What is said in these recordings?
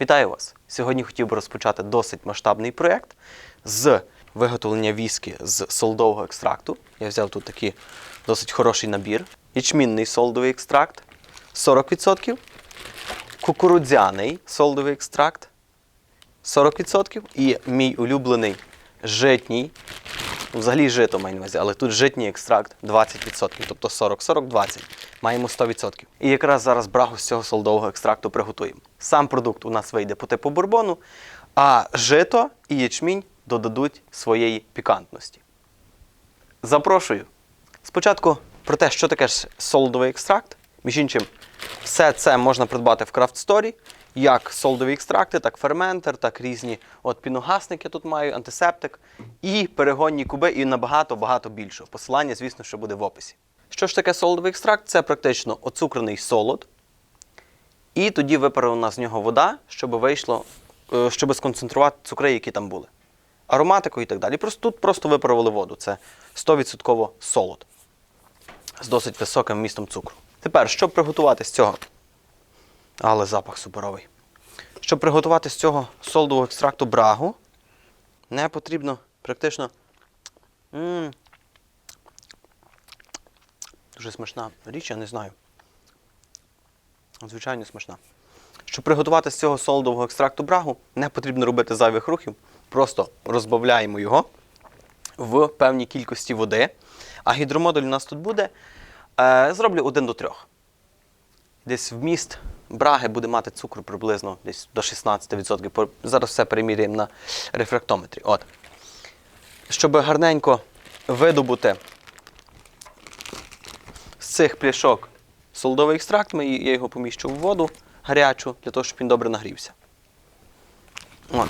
Вітаю вас! Сьогодні хотів би розпочати досить масштабний проєкт з виготовлення віскі з солдового екстракту. Я взяв тут такий досить хороший набір. Ячмінний солдовий екстракт 40%, кукурудзяний солдовий екстракт 40% і мій улюблений житній, взагалі жито маю на увазі, але тут житній екстракт 20%, тобто 40-40-20. Маємо 100%. І якраз зараз брагу з цього солдового екстракту приготуємо. Сам продукт у нас вийде по типу бурбону, а жито і ячмінь додадуть своєї пікантності. Запрошую. Спочатку про те, що таке ж солодовий екстракт. Між іншим, все це можна придбати в Story, як солодові екстракти, так ферментер, так різні от піногасники тут маю, антисептик і перегонні куби, і набагато-багато більшого. Посилання, звісно, що буде в описі. Що ж таке солодовий екстракт? Це практично оцукрений солод, і тоді випарена з нього вода, щоб вийшло, е, щоб сконцентрувати цукри, які там були. Ароматику і так далі. Просто тут просто випарували воду. Це 100% солод з досить високим вмістом цукру. Тепер, щоб приготувати з цього. Але запах суперовий. Щоб приготувати з цього солодового екстракту брагу, не потрібно практично. м Дуже смачна річ, я не знаю. Звичайно смачна. Щоб приготувати з цього солодового екстракту брагу, не потрібно робити зайвих рухів. Просто розбавляємо його в певній кількості води. А гідромодуль у нас тут буде. Е, зроблю 1 до 3. Десь вміст браги буде мати цукру приблизно десь до 16%. Зараз все переміряємо на рефрактометрі. От. Щоб гарненько видобути з цих пляшок солодовий екстракт, я його поміщу в воду гарячу, для того, щоб він добре нагрівся. От.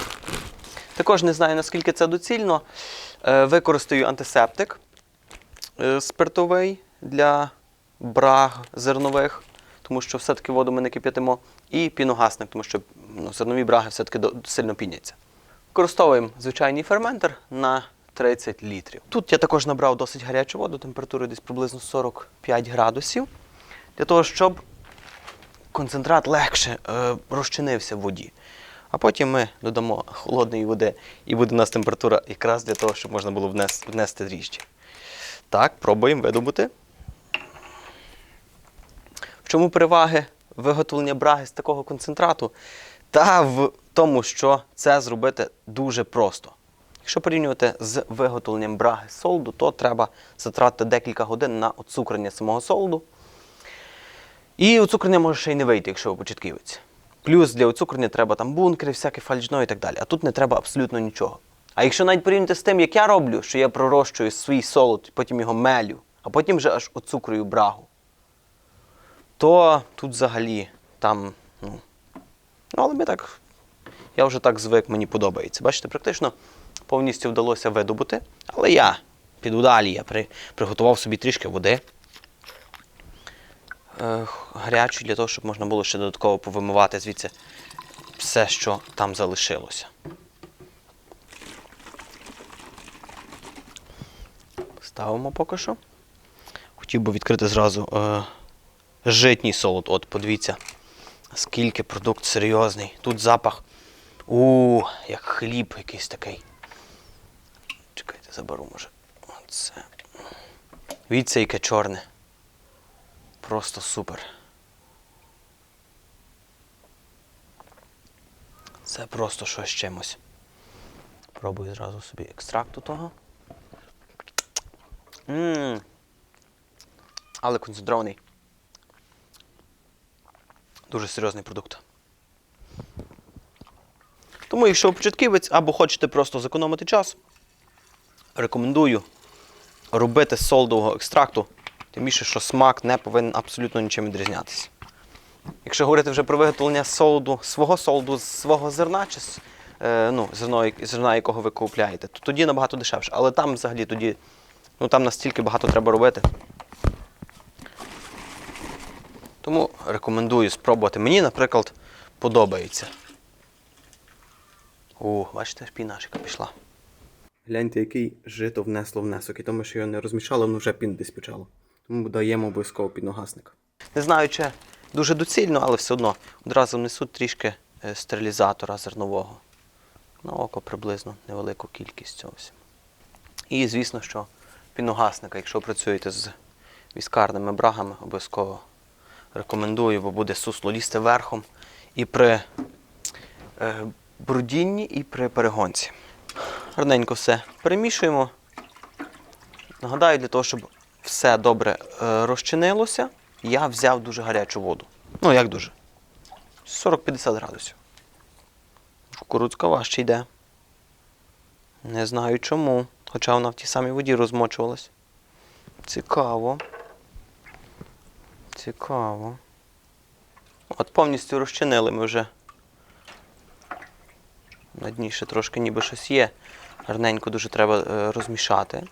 Також не знаю, наскільки це доцільно. Е, Використаю антисептик е, спиртовий для браг зернових, тому що все-таки воду ми не кип'ятимо, і піногасник, тому що ну, зернові браги все-таки сильно піняться. Використовуємо звичайний ферментер на 30 літрів. Тут я також набрав досить гарячу воду, температурою десь приблизно 45 градусів, для того, щоб концентрат легше е, розчинився в воді. А потім ми додамо холодної води, і буде у нас температура якраз для того, щоб можна було внес- внести дріжджі. Так, пробуємо видобути. В чому переваги виготовлення браги з такого концентрату? Та в тому, що це зробити дуже просто. Якщо порівнювати з виготовленням браги з солоду, то треба затратити декілька годин на оцукрення самого солоду. І оцукрення може ще й не вийти, якщо ви початківець. Плюс для оцукрення треба там бункери, всяке фальшно і так далі. А тут не треба абсолютно нічого. А якщо навіть порівняти з тим, як я роблю, що я пророщую свій солод, потім його мелю, а потім вже аж оцукрую брагу, то тут взагалі там, ну. Ну, але ми так. Я вже так звик, мені подобається. Бачите, практично повністю вдалося видобути. Але я піду далі, я при, приготував собі трішки води е, гарячої для того, щоб можна було ще додатково повимивати звідси все, що там залишилося. Ставимо поки що. Хотів би відкрити зразу е, житній солод. От, подивіться, скільки продукт серйозний. Тут запах. У, як хліб якийсь такий. Чекайте, заберу, може. Оце. Дивіться, яке чорне. Просто супер. Це просто щось чимось. Пробую зразу собі екстракту того. Ммм. Але концентрований. Дуже серйозний продукт. Тому, якщо ви початківець або хочете просто зекономити час, рекомендую робити з солодового екстракту, тим більше, що смак не повинен абсолютно нічим відрізнятися. Якщо говорити вже про виготовлення солоду, свого солоду з свого зерна, чи з, е, ну, зерно, зерна, якого ви купляєте, то тоді набагато дешевше. Але там взагалі тоді, ну там настільки багато треба робити. Тому рекомендую спробувати. Мені, наприклад, подобається. О, бачите, пінашка пішла. Гляньте, який жито внесло внесок, і тому що його не розмішало, воно вже пін десь почало. Тому даємо обов'язково підногасник. Не знаю, чи дуже доцільно, але все одно одразу внесу трішки е, стерилізатора зернового. На око приблизно невелику кількість цього. І, звісно, що піногасника, якщо працюєте з віскарними брагами, обов'язково рекомендую, бо буде сусло лізти верхом і при е, брудінні, і при перегонці. Гарненько все перемішуємо. Нагадаю, для того, щоб все добре е, розчинилося, я взяв дуже гарячу воду. Ну, як дуже? 40-50 градусів. Кукурудзка важче йде. Не знаю чому. Хоча вона в тій самій воді розмочувалась. Цікаво. Цікаво. От повністю розчинили ми вже. На дні ще трошки ніби щось є. Гарненько дуже треба е, розмішати.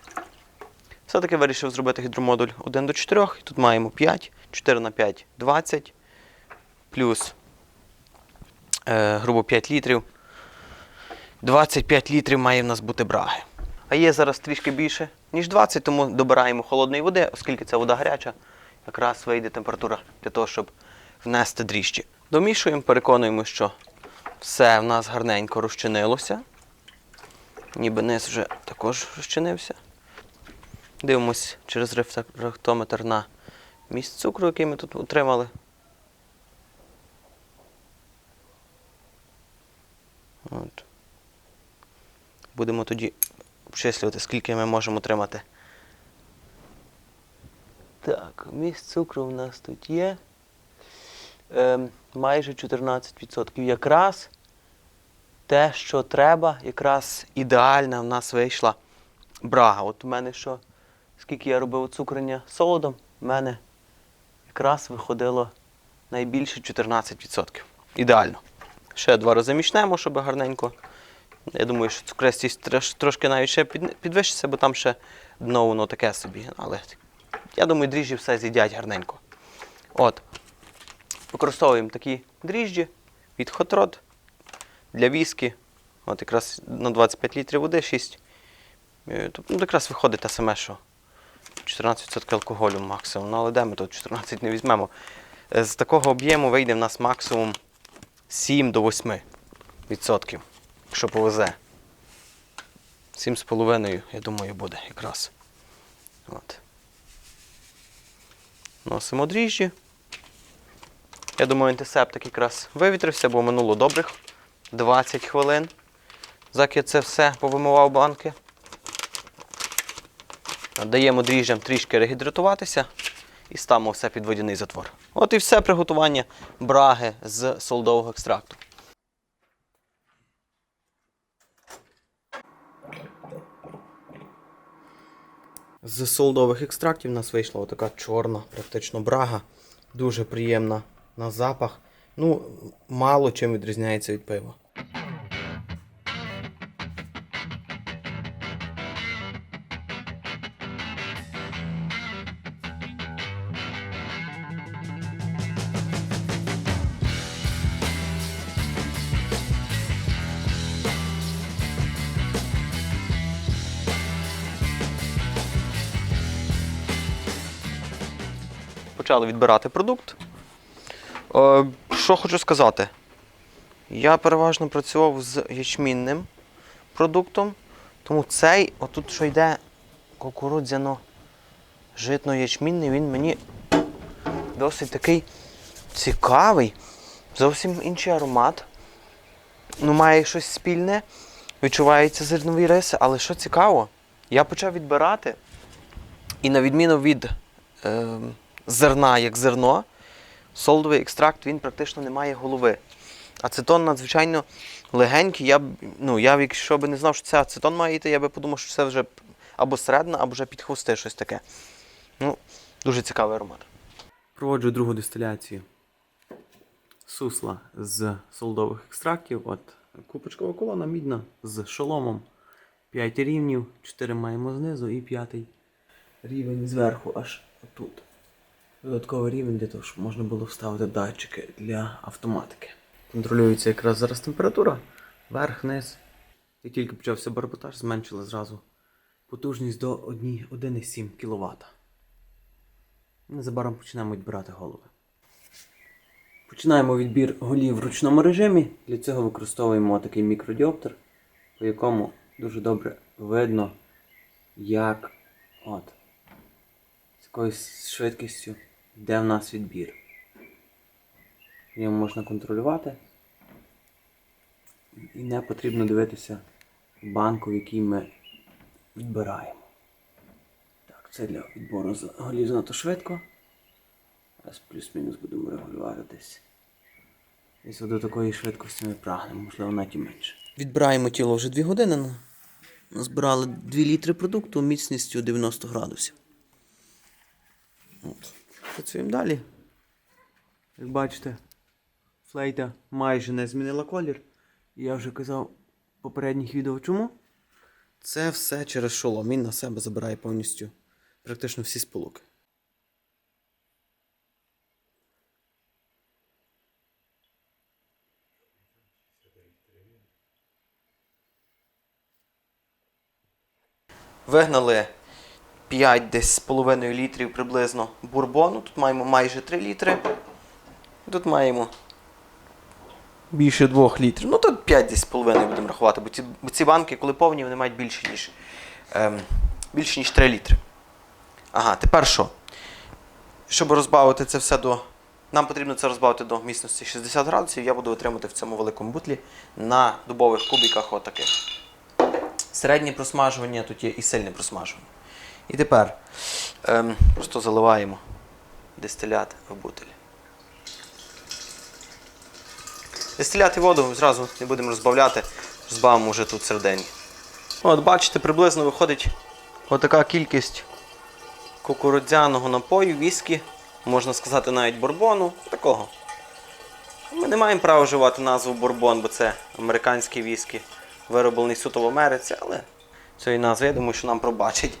Все-таки вирішив зробити гідромодуль 1 до 4. І тут маємо 5, 4 на 5 20, плюс е, грубо 5 літрів. 25 літрів має в нас бути браги. А є зараз трішки більше, ніж 20, тому добираємо холодної води, оскільки ця вода гаряча, якраз вийде температура для того, щоб внести дріжджі. Домішуємо, переконуємо, що все в нас гарненько розчинилося. Ніби низ вже також розчинився. Дивимось через рефрактометр на місць цукру, який ми тут отримали. От. Будемо тоді обчислювати, скільки ми можемо отримати. Так, місць цукру у нас тут є. Ем, майже 14%. Якраз те, що треба, якраз ідеальна в нас вийшла брага. От у мене що, скільки я робив цукрення солодом, в мене якраз виходило найбільше 14%. Ідеально. Ще два рази мішнемо, щоб гарненько. Я думаю, що цукрестість трошки навіть ще підвищиться, бо там ще дно воно таке собі. Але я думаю, дріжджі все з'їдять гарненько. От. Використовуємо такі дріжджі від Hot для віскі. От якраз на 25 літрів води 6. Е, Тобто ну, якраз виходить те саме, що 14% алкоголю максимум. Ну, але де ми тут 14 не візьмемо. Е, З такого об'єму вийде в нас максимум 7 до 8 відсотків, якщо повезе. 7,5, я думаю, буде якраз. От. Носимо дріжджі. Я думаю, антисептик якраз вивітрився, бо минуло добрих 20 хвилин. Заки це все повимивав банки. Даємо дріжджам трішки регідратуватися і ставимо все під водяний затвор. От і все приготування браги з солодового екстракту. З солодових екстрактів у нас вийшла така чорна, практично брага. Дуже приємна на запах. Ну, мало чим відрізняється від пива. Почали відбирати продукт. Е, що хочу сказати? Я переважно працював з ячмінним продуктом, тому цей, отут, що йде кукурудзяно житно ячмінний, він мені досить такий цікавий, зовсім інший аромат. Ну, має щось спільне, відчуваються зернові риси, але що цікаво, я почав відбирати, і на відміну від е, зерна як зерно, солодовий екстракт він практично не має голови. Ацетон надзвичайно легенький. Я ну, я, якщо б не знав, що це ацетон має йти, я би подумав, що це вже або середна, або вже під хвости щось таке. Ну, дуже цікавий аромат. Проводжу другу дистиляцію сусла з солодових екстрактів. От купочкова колона мідна з шоломом. 5 рівнів, 4 маємо знизу і п'ятий рівень зверху аж тут. Додатковий рівень для того, щоб можна було вставити датчики для автоматики. Контролюється якраз зараз температура, верх, низ. Як тільки почався барботаж, зменшили зразу потужність до 1,7 кВт. Незабаром почнемо відбирати голови. Починаємо відбір голів в ручному режимі. Для цього використовуємо такий мікродіоптер, по якому дуже добре видно, як от, з якоюсь швидкістю йде в нас відбір. Його можна контролювати. І не потрібно дивитися банку, в якій ми відбираємо. Так, це для відбору голів занадто швидко. Зараз плюс-мінус будемо регулювати десь. Десь до такої швидкості ми прагнемо, можливо, навіть і менше. Відбираємо тіло вже 2 години. Збирали 2 літри продукту міцністю 90 градусів. От. Працюємо далі. Як бачите, флейта майже не змінила колір. Я вже казав в попередніх відео чому. Це все через шолом. Він на себе забирає повністю практично всі сполуки. Вигнали 5 десь з половиною літрів приблизно бурбону. Тут маємо майже 3 літри. Тут маємо більше 2 літрів. Ну тут 5 десь з половиною будемо рахувати, бо ці, бо ці банки, коли повні, вони мають більше, ніж, ем, більше, ніж 3 літри. Ага, тепер що? Щоб розбавити це все до. Нам потрібно це розбавити до міцності 60 градусів. Я буду отримати в цьому великому бутлі на дубових кубиках отаких. Середнє просмажування, тут є і сильне просмажування. І тепер ем, просто заливаємо дистилят в бутиль. Дистилят і воду зразу не будемо розбавляти, розбавимо вже тут всередині. От бачите, приблизно виходить отака кількість кукурудзяного напою, віскі, можна сказати, навіть бурбону. Такого. Ми не маємо права вживати назву бурбон, бо це американський віскі, вироблений суто в Америці, але цієї назви, я думаю, що нам пробачить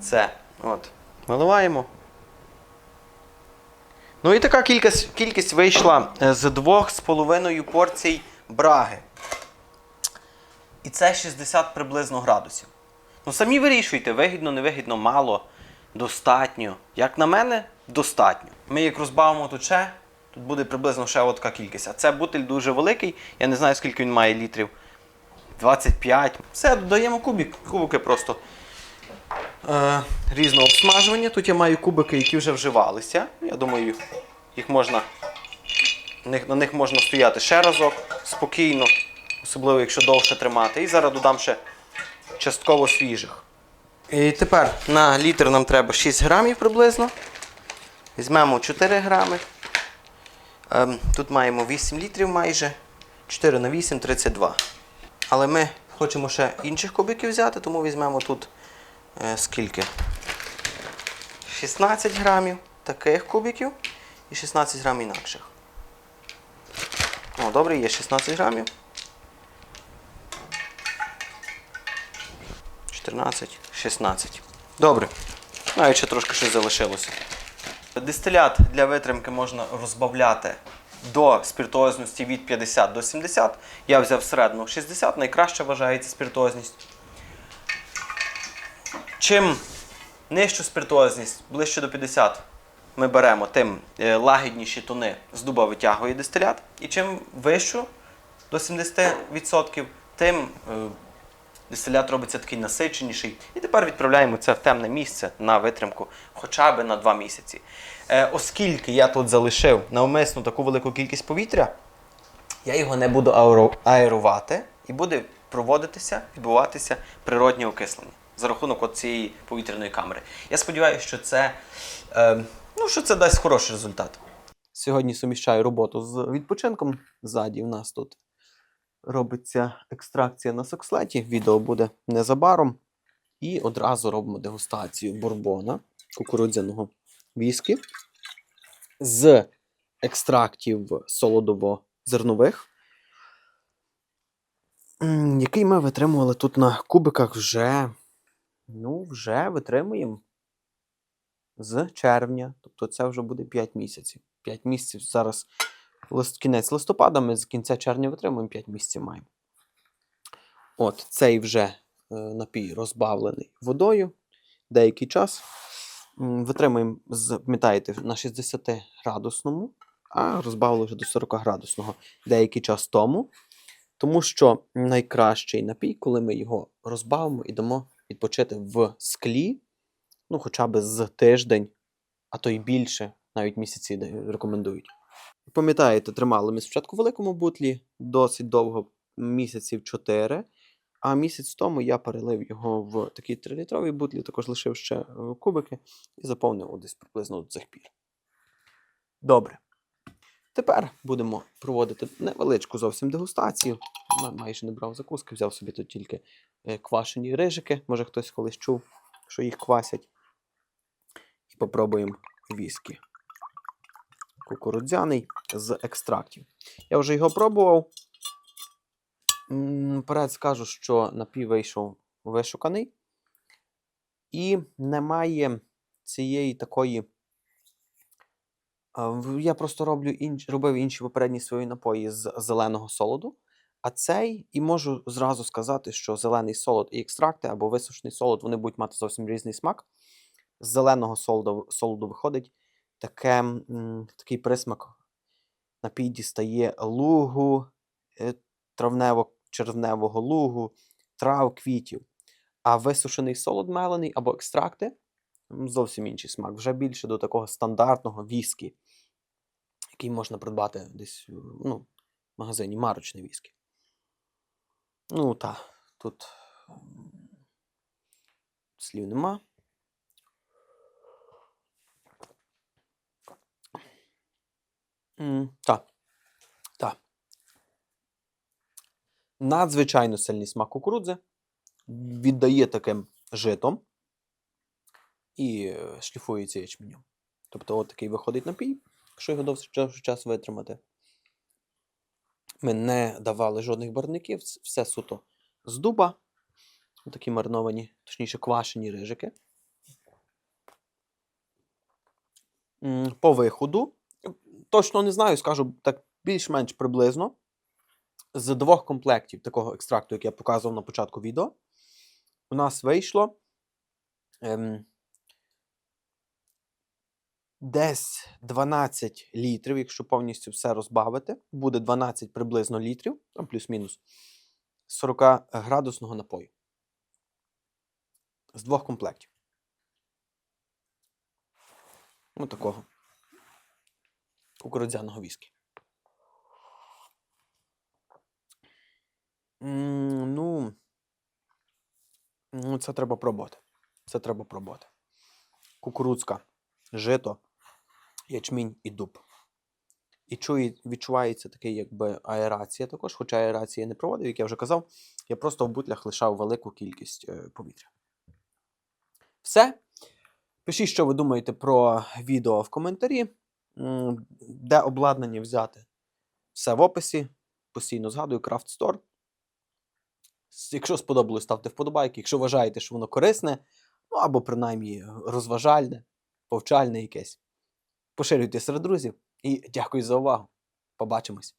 це. От. Виливаємо. Ну і така кількість, кількість вийшла е, з 2,5 порцій браги. І це 60 приблизно градусів. Ну самі вирішуйте, вигідно, невигідно, мало, достатньо. Як на мене, достатньо. Ми як розбавимо тут ще, тут буде приблизно ще така кількість. А це бутиль дуже великий, я не знаю, скільки він має літрів. 25. Все, додаємо кубик, кубики просто е, різного обсмажування. Тут я маю кубики, які вже вживалися. Я думаю, їх можна, на них, можна стояти ще разок спокійно, особливо якщо довше тримати. І зараз додам ще частково свіжих. І тепер на літр нам треба 6 грамів приблизно. Візьмемо 4 грами. Ем, тут маємо 8 літрів майже. 4 на 8 32. Але ми хочемо ще інших кубиків взяти, тому візьмемо тут е, скільки? 16 грамів таких кубиків і 16 грамів інакших. О, добре, є 16 грамів. 14, 16. Добре. Навіть ще трошки щось залишилося. Дистилят для витримки можна розбавляти до спіртуозності від 50 до 70. Я взяв середню 60, найкраща вважається спіртуозність. Чим нижчу спіртуозність, ближче до 50, ми беремо, тим е, лагідніші тони з дуба витягує дистилят. І чим вищу до 70%, тим е, дистилят робиться такий насиченіший. І тепер відправляємо це в темне місце на витримку хоча б на 2 місяці. Е, оскільки я тут залишив навмисно таку велику кількість повітря, я його не буду аерувати і буде проводитися, відбуватися природнє окислення за рахунок цієї повітряної камери. Я сподіваюся, що це, е, ну, що це дасть хороший результат. Сьогодні суміщаю роботу з відпочинком. Ззаді в нас тут робиться екстракція на сокслеті. Відео буде незабаром. І одразу робимо дегустацію бурбона кукурудзяного віскі з екстрактів солодово-зернових, який ми витримували тут на кубиках вже, ну, вже витримуємо з червня. Тобто це вже буде 5 місяців. 5 місяців зараз кінець листопада, ми з кінця червня витримуємо 5 місяців маємо. От, цей вже е, напій розбавлений водою. Деякий час. Витримуємо, пам'ятаєте, на 60 градусному а розбавили вже до 40 градусного деякий час тому. Тому що найкращий напій, коли ми його розбавимо і дамо відпочити в склі, ну, хоча б з тиждень, а то й більше, навіть місяці рекомендують. Пам'ятаєте, тримали ми спочатку в великому бутлі досить довго, місяців 4. А місяць тому я перелив його в такий 3-літровий бутлі, також лишив ще е, кубики і заповнив десь приблизно до цих пір. Добре. Тепер будемо проводити невеличку зовсім дегустацію. Майже не брав закуски, взяв собі тут тільки е, квашені рижики. Може хтось колись чув, що їх квасять. І попробуємо віскі. Кукурудзяний з екстрактів. Я вже його пробував. М, Наперед скажу, що напій вийшов вишуканий. І немає цієї такої. Я просто роблю інш... робив інші попередні свої напої з зеленого солоду. А цей, і можу зразу сказати, що зелений солод і екстракти або висушений солод вони будуть мати зовсім різний смак. З зеленого солоду, солоду виходить таке, такий присмак. Напій дістає лугу, е, травнево-червневого лугу, трав, квітів. А висушений солод мелений або екстракти зовсім інший смак. Вже більше до такого стандартного віскі, який можна придбати десь ну, в магазині, марочний віскі. Ну, та, тут слів нема. Так. Так. Надзвичайно сильний смак кукурудзи. Віддає таким житом і е, шліфується ячменем. Тобто, от такий виходить напій, якщо його довший час- витримати. Ми не давали жодних барвників, ц- все суто з дуба. Такі мариновані, точніше, квашені рижики. По виходу. Точно не знаю, скажу так більш-менш приблизно. З двох комплектів такого екстракту, як я показував на початку відео, у нас вийшло ем, десь 12 літрів, якщо повністю все розбавити, буде 12 приблизно літрів, там плюс-мінус 40 градусного напою. З двох комплектів. Ну, такого. Кукурудзяного віскі. Ну, ну, це треба пробувати. Це треба пробувати. Кукурудзка, жито, ячмінь і дуб. І чує, відчувається такий, якби аерація також, хоча аерації я не проводив, як я вже казав, я просто в бутлях лишав велику кількість е, повітря. Все. Пишіть, що ви думаєте про відео в коментарі, де обладнання взяти. Все в описі. Постійно згадую Craft Store. Якщо сподобалось, ставте вподобайки. Якщо вважаєте, що воно корисне, ну або принаймні розважальне, повчальне якесь. Поширюйте серед друзів і дякую за увагу. Побачимось!